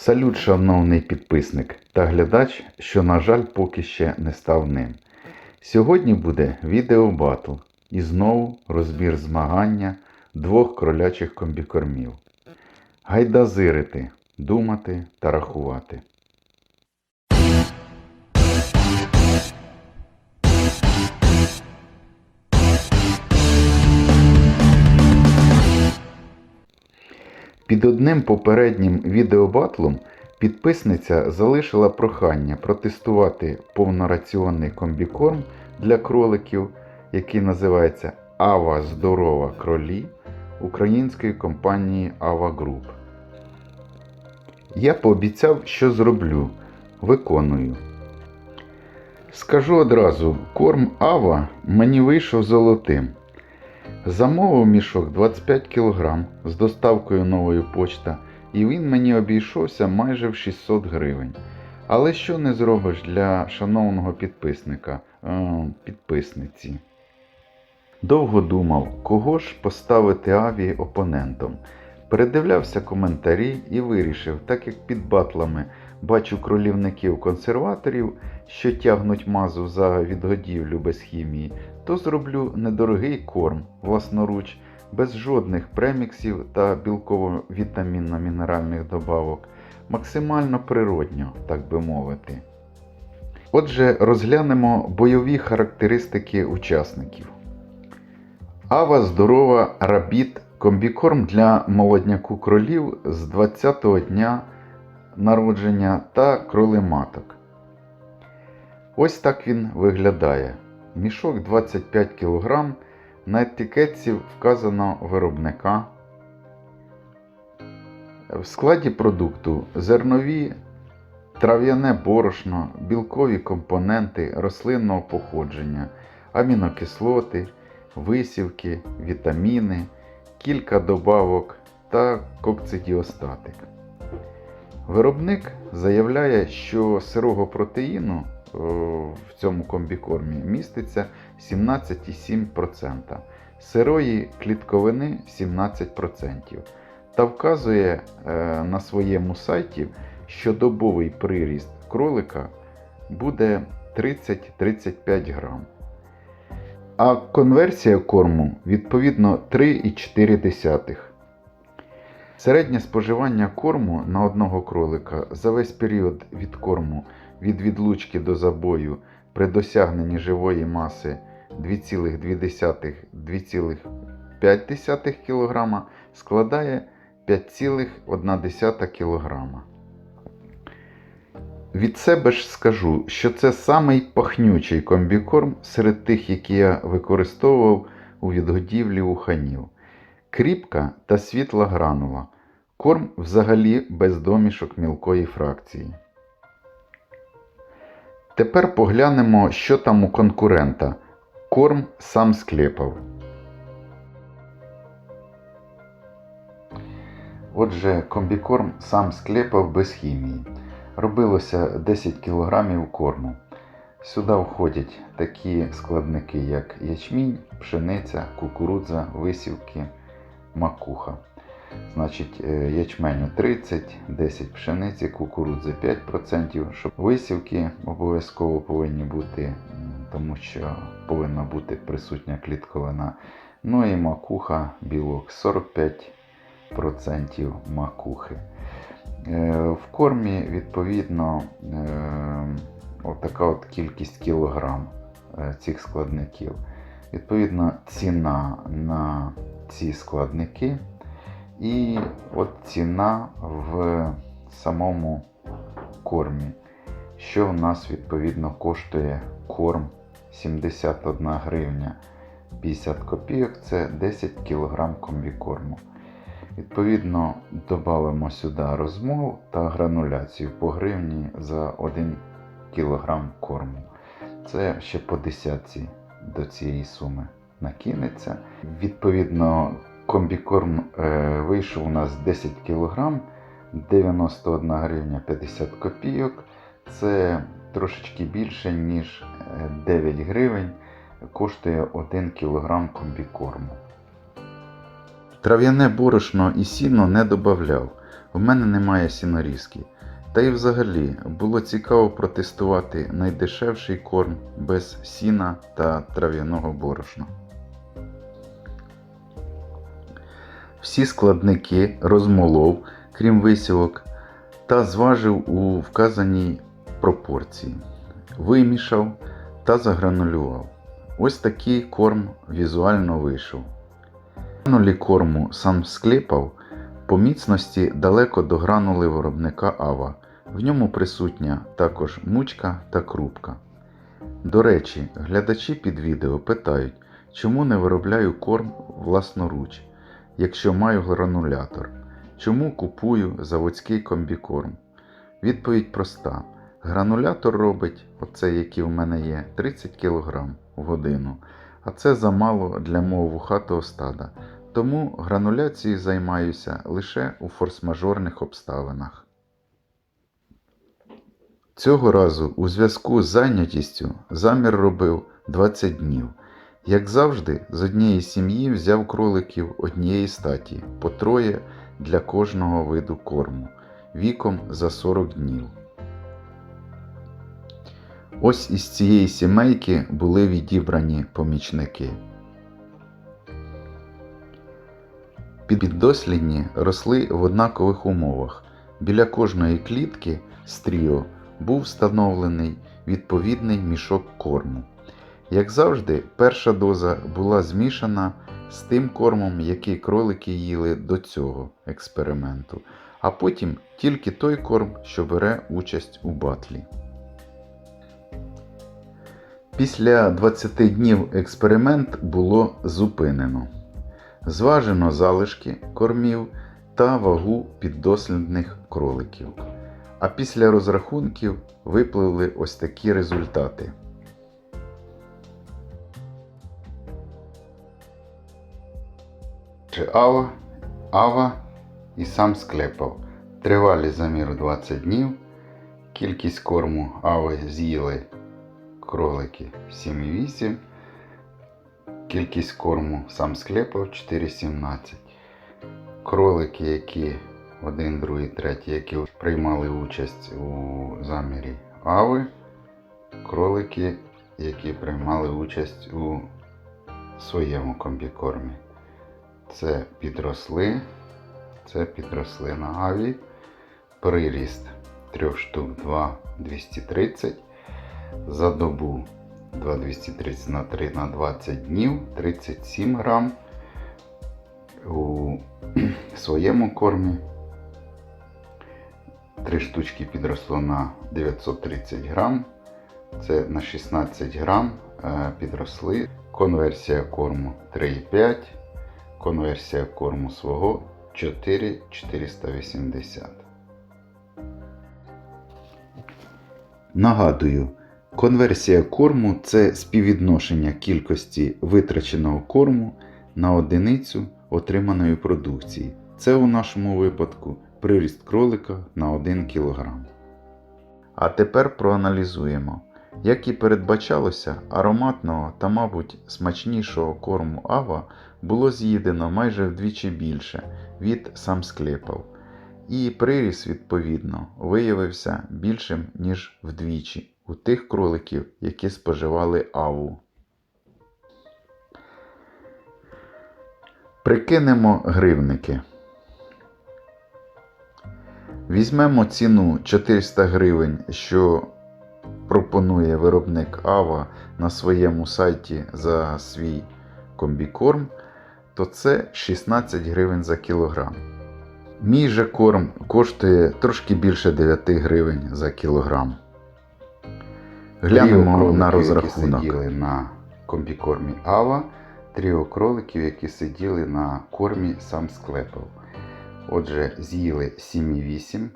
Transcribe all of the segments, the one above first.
Салют, шановний підписник та глядач, що, на жаль, поки ще не став ним. Сьогодні буде відео батл і знову розбір змагання двох кролячих комбікормів. Гайда зирити, думати та рахувати. Під одним попереднім відеобатлом підписниця залишила прохання протестувати повнораціонний комбікорм для кроликів, який називається Ава Здорова Кролі української компанії Ава Груп. Я пообіцяв, що зроблю. Виконую. Скажу одразу, корм Ава мені вийшов золотим. Замовив мішок 25 кг з доставкою нової почта, і він мені обійшовся майже в 600 гривень. Але що не зробиш для шановного підписника, е, підписниці? Довго думав, кого ж поставити аві опонентом. Передивлявся коментарі і вирішив, так як під батлами бачу кролівників-консерваторів, що тягнуть мазу за відгодівлю без хімії, то зроблю недорогий корм власноруч, без жодних преміксів та білково-вітамінно-мінеральних добавок, максимально природньо, так би мовити. Отже, розглянемо бойові характеристики учасників. Ава здорова рабіт комбікорм для молодняку кролів з 20-го дня народження та кролематок. Ось так він виглядає. Мішок 25 кг. На етикетці вказано виробника. В складі продукту зернові, трав'яне борошно, білкові компоненти рослинного походження, амінокислоти, висівки, вітаміни, кілька добавок та кокцидіостатик. Виробник заявляє, що сирого протеїну в цьому комбікормі міститься 17,7%, сирої клітковини 17%. Та вказує е, на своєму сайті, що добовий приріст кролика буде 30-35 грам. А конверсія корму відповідно 3,4. Середнє споживання корму на одного кролика за весь період від корму від відлучки до забою при досягненні живої маси 2,2-2,5 кг складає 5,1 кг. Від себе ж скажу, що це самий пахнючий комбікорм серед тих, які я використовував у відгодівлі уханів. Кріпка та світла гранула. Корм взагалі без домішок мілкої фракції. Тепер поглянемо, що там у конкурента. Корм сам склепав. Отже, комбікорм сам склепав без хімії. Робилося 10 кг корму. Сюди входять такі складники, як ячмінь, пшениця, кукурудза, висівки, макуха. Значить, е, ячменю 30, 10 пшениці, кукурудзи 5%, щоб висівки обов'язково повинні бути, тому що повинна бути присутня клітковина. Ну і макуха, білок 45% макухи. Е, В кормі, відповідно, е, отака от кількість кілограм цих складників. Відповідно, ціна на ці складники і от ціна в самому кормі. Що в нас відповідно коштує корм 71 гривня 50 копійок це 10 кг комбікорму. Відповідно, додамо сюди розмол та грануляцію по гривні за 1 кг корму. Це ще по десятці до цієї суми накинеться. Відповідно, комбікорм е, вийшов у нас 10 кг 91 гривня 50 копійок. Це трошечки більше, ніж е, 9 гривень коштує 1 кг комбікорму. Трав'яне борошно і сіно не додавав. в мене немає сінорізки. Та й взагалі було цікаво протестувати найдешевший корм без сіна та трав'яного борошна. Всі складники розмолов, крім висівок, та зважив у вказаній пропорції. Вимішав та загранулював. Ось такий корм візуально вийшов. Гранулі корму сам склепав по міцності далеко до гранули виробника Ава. В ньому присутня також мучка та крупка. До речі, глядачі під відео питають, чому не виробляю корм власноруч, якщо маю гранулятор. Чому купую заводський комбікорм? Відповідь проста. Гранулятор робить, оцей, який у мене є, 30 кг в годину, а це замало для мого вухатого стада. Тому грануляцією займаюся лише у форс-мажорних обставинах. Цього разу у зв'язку з зайнятістю замір робив 20 днів. Як завжди, з однієї сім'ї взяв кроликів однієї статі по троє для кожного виду корму віком за 40 днів. Ось із цієї сімейки були відібрані помічники. Піддослідні росли в однакових умовах. Біля кожної клітки з тріо був встановлений відповідний мішок корму. Як завжди, перша доза була змішана з тим кормом, який кролики їли до цього експерименту, а потім тільки той корм, що бере участь у батлі. Після 20 днів експеримент було зупинено. Зважено залишки кормів та вагу піддослідних кроликів. А після розрахунків випливли ось такі результати. Чи Ава, Ава і сам склепав. Тривалий замір 20 днів. Кількість корму Ави з'їли кролики 7,8. Кількість корму сам склепав 4,17. Кролики, які 1, 2, 3, які приймали участь у замірі Ави. Кролики, які приймали участь у своєму комбікормі. Це підросли. Це підросли на Аві. Приріст 3 штук 2,230. За добу 2,230 на 3 на 20 днів 37 грам. У своєму кормі 3 штучки підросло на 930 грам. Це на 16 грам е, підросли. Конверсія корму 3,5. Конверсія корму свого 4,480. Нагадую, конверсія корму це співвідношення кількості витраченого корму на одиницю отриманої продукції. Це у нашому випадку приріст кролика на 1 кг. А тепер проаналізуємо. Як і передбачалося, ароматного та, мабуть, смачнішого корму Ава було з'їдено майже вдвічі більше від сам склепав. І приріс, відповідно, виявився більшим, ніж вдвічі у тих кроликів, які споживали аву. Прикинемо гривники. Візьмемо ціну 400 гривень, що пропонує виробник Ава на своєму сайті за свій комбікорм, то це 16 гривень за кілограм. Мій же корм коштує трошки більше 9 гривень за кілограм. Глянемо на розрахунок. Сиділи на комбікормі Ава, тріо кроликів, які сиділи на кормі сам склепов. Отже, з'їли 7,8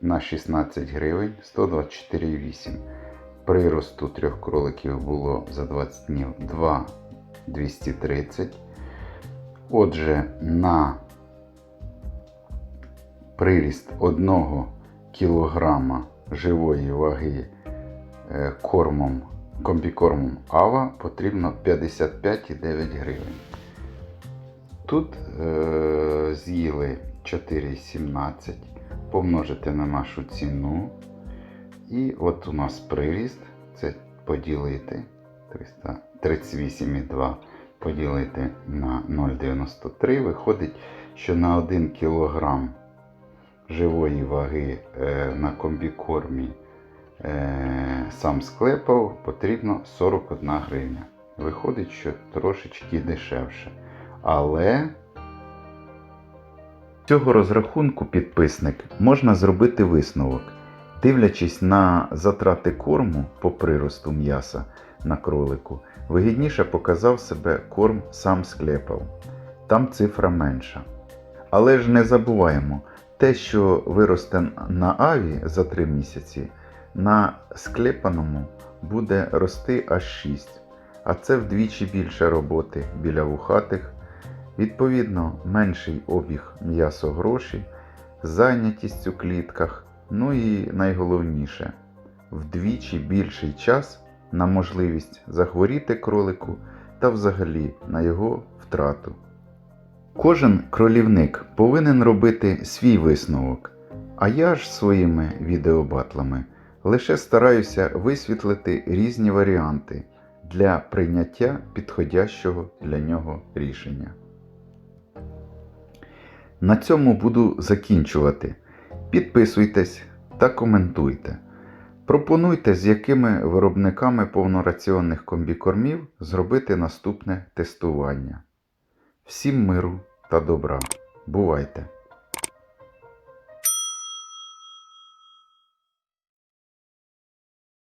на 16 гривень 124,8. Приросту трьох кроликів було за 20 днів 2,230. Отже, на приріст 1 кг живої ваги е, кормом, комбікормом Ава потрібно 55,9 гривень. Тут е, з'їли 4,17 помножити на нашу ціну. І от у нас приріст. Це поділити 300 38,2 поділити на 0,93. Виходить, що на 1 кг живої ваги е, на комбікормі е, сам склепав потрібно 41 гривня. Виходить, що трошечки дешевше. Але цього розрахунку підписник можна зробити висновок. Дивлячись на затрати корму по приросту м'яса на кролику, вигідніше показав себе корм сам склепав. Там цифра менша. Але ж не забуваємо, те, що виросте на аві за 3 місяці, на склепаному буде рости аж 6, а це вдвічі більше роботи біля вухатих, відповідно, менший обіг м'ясо грошей, зайнятість у клітках, ну і найголовніше, вдвічі більший час на можливість захворіти кролику та взагалі на його втрату. Кожен кролівник повинен робити свій висновок, а я ж своїми відеобатлами лише стараюся висвітлити різні варіанти для прийняття підходящого для нього рішення. На цьому буду закінчувати. Підписуйтесь та коментуйте. Пропонуйте, з якими виробниками повнораціонних комбікормів зробити наступне тестування. Всім миру та добра. Бувайте!